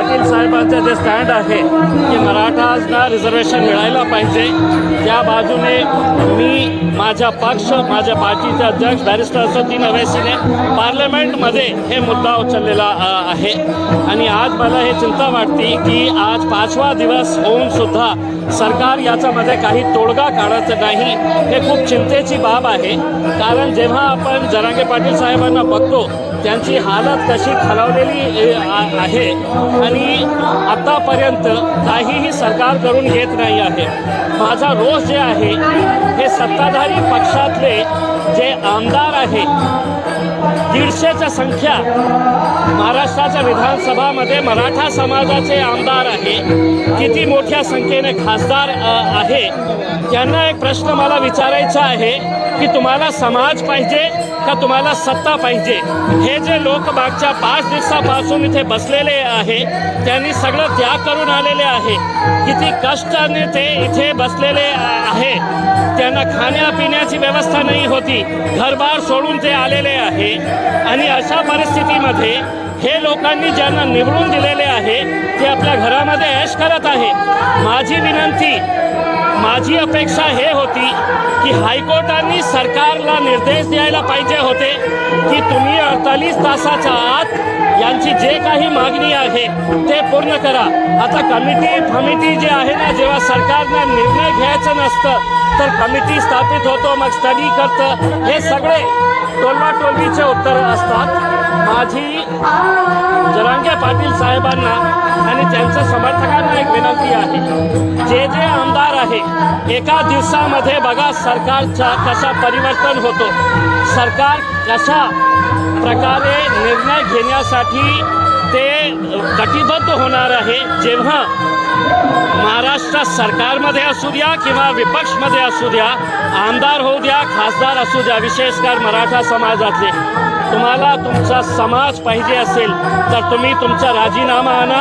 पाटील साहेबांचं जे स्टँड आहे की मराठाजना रिझर्वेशन मिळायला पाहिजे. त्या बाजूने मी माझा पक्ष माझ्या पार्टीचे अध्यक्ष बॅरिस्टर सतीन अवैसीने पार्लमेंटमध्ये हे मुद्दा उचललेला आहे. आणि आज मला हे चिंता वाटते की आज पाचवा दिवस होऊन सुद्धा सरकार याच्यामध्ये काही तोडगा काढत नाही हे खूप चिंतेची बाब आहे. कारण जेव्हा आपण जरांगे पाटील साहेबांना बघतो त्यांची हालत कशी खालावलेली आ- आहे. आणि आतापर्यंत काहीही सरकार करून घेत नाही आहे. माझा रोष जे आहे हे सत्ताधारी पक्षातले जे आमदार आहे दीडशेच्या संख्या महाराष्ट्राच्या विधानसभामध्ये मराठा समाजाचे आमदार आहे. किती मोठ्या संख्येने खासदार आहे? त्यांना एक प्रश्न मला विचारायचा आहे की तुम्हाला समाज पाहिजे का तुम्हाला सत्ता पाहिजे? हे जे लोक मागच्या पाच दिवसापासून इथे बसलेले आहे त्यांनी सगळं त्याग करून आलेले आहे. किती कष्टाने ते इथे बसलेले आहे. त्यांना खाण्यापिण्याची व्यवस्था नाही होती. घरबार सोडून ते आलेले आहे. आणि अशा परिस्थितीमध्ये हे लोकांनी ज्यांना निवडून दिलेले आहे ते आपल्या घरामध्ये ऐश करत आहे. माझी विनंती माझी अपेक्षा हे होती की हायकोर्टाने सरकारला निर्देश द्यायला पाहिजे होते की तुम्ही अडतालीस तासाच्या आत यांची जे काही मागणी आहे ते पूर्ण करा. आता कमिटी फमिटी जे आहे ना जेव्हा सरकारनं निर्णय घ्यायचं नसतं तर कमिटी स्थापित होतो मग स्टडी करतं. हे सगळे टोलवाटोलवीचे उत्तरं असतात. माझी जरांगे पाटील साहेबांना आणि त्यांच्या समर्थकांना एक विनंती आहे जे जे आमदार आहे एका दिवसामध्ये बघा सरकारचा कसा परिवर्तन होतो. सरकार कशा प्रकारे निर्णय घेण्यासाठी ते कटिबद्ध होणार आहे जेव्हा महाराष्ट्र सरकारमध्ये असू द्या किंवा विपक्षमध्ये असू द्या आमदार होऊ द्या खासदार असू द्या विशेषकर मराठा समाजातले तुम्हाला तुमचा समाज पाहिजे असेल तर तुम्ही तुमचा राजीनामा आणा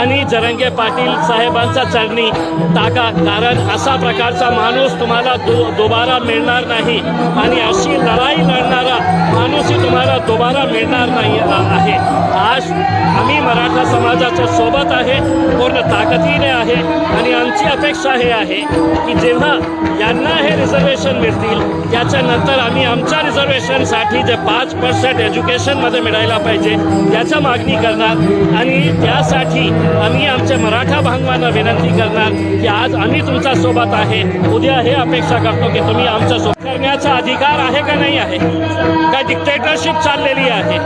आणि जरंगे पाटील साहेबांचा चरणी टाका. कारण असा प्रकारचा माणूस तुम्हाला दु दुबारा मिळणार नाही. आणि अशी लढाई लढणारा माणूसही तुम्हाला दुबारा मिळणार नाही आहे. आज आम्ही मराठा समाजाच्या सोबत आहे पूर्ण ताकदीने आहे आणि आमची अपेक्षा हे आहे की जेव्हा यांना हे रिझर्वेशन मिळतील त्याच्यानंतर आम्ही आमच्या रिझर्वेशनसाठी जे पाच पर्सेंट एज्युकेशनमध्ये मिळायला पाहिजे त्याच्या मागणी करणार आणि त्यासाठी आम्ही आमच्या मराठा बांधवांना विनंती करणार की आज आम्ही तुमच्यासोबत आहे. उद्या हे अपेक्षा करतो की तुम्ही आमच्यासोबत करण्याचा अधिकार आहे का नाही आहे? काय डिक्टेटरशिप चाललेली आहे?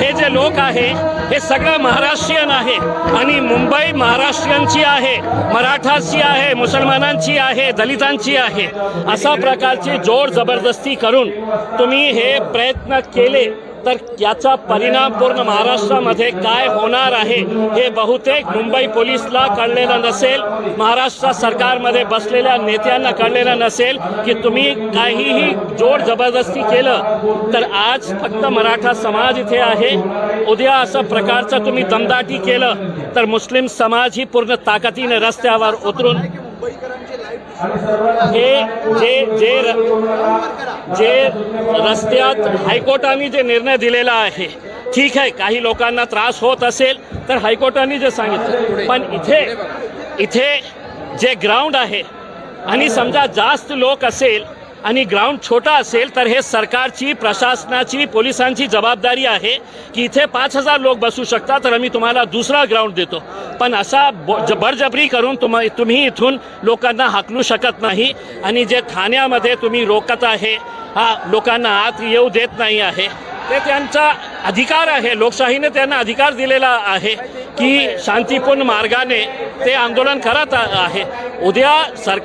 हे जे लोक आहे हे सगळं महाराष्ट्रीयन आहे आणि मुंबई महाराष्ट्रीयनची आहे मराठाची आहे मुसलमानांची आहे दलितांची आहे. अशा प्रकारची जोर जबरदस्ती करून तुम्ही हे प्रयत्न केले तर याचा परिणाम पूर्ण महाराष्ट्रामध्ये काय होणार आहे हे बहुतेक मुंबई पोलीसला कळलेलं नसेल. महाराष्ट्र सरकारमध्ये बसलेल्या नेत्यांना कळलेलं नसेल की तुम्ही काहीही जोड जबरदस्ती केलं तर आज फक्त मराठा समाज इथे आहे. उद्या असं प्रकारचं तुम्ही दमदाटी केलं तर मुस्लिम समाज ही पूर्ण ताकदीने रस्त्यावर उतरून हे जे जे र- जे रस्त्यात हायकोर्टाने जे निर्णय दिलेला आहे ठीक आहे काही लोकांना त्रास होत असेल तर हायकोर्टाने जे सांगितलं. पण इथे इथे जे ग्राउंड आहे आणि समजा जास्त लोक असेल आणि ग्राउंड छोटा असेल तर हे सरकारची प्रशासनाची पोलिसांची जबाबदारी आहे की इथे पाच हजार लोक बसू शकतात. तर आम्ही तुम्हाला दुसरा ग्राउंड देतो. पण असा ब- बळजबरी करून तुम तुम्ही इथून लोकांना हाकलू शकत नाही. आणि जे ठाण्यामध्ये तुम्ही रोखत आहे हा लोकांना आत येऊ देत नाही आहे. ते त्यांचा अधिकार आहे. लोकशाहीने त्यांना अधिकार दिलेला आहे की शांतीपूर्ण मार्गाने ते आंदोलन करत आहे. उद्या सरकार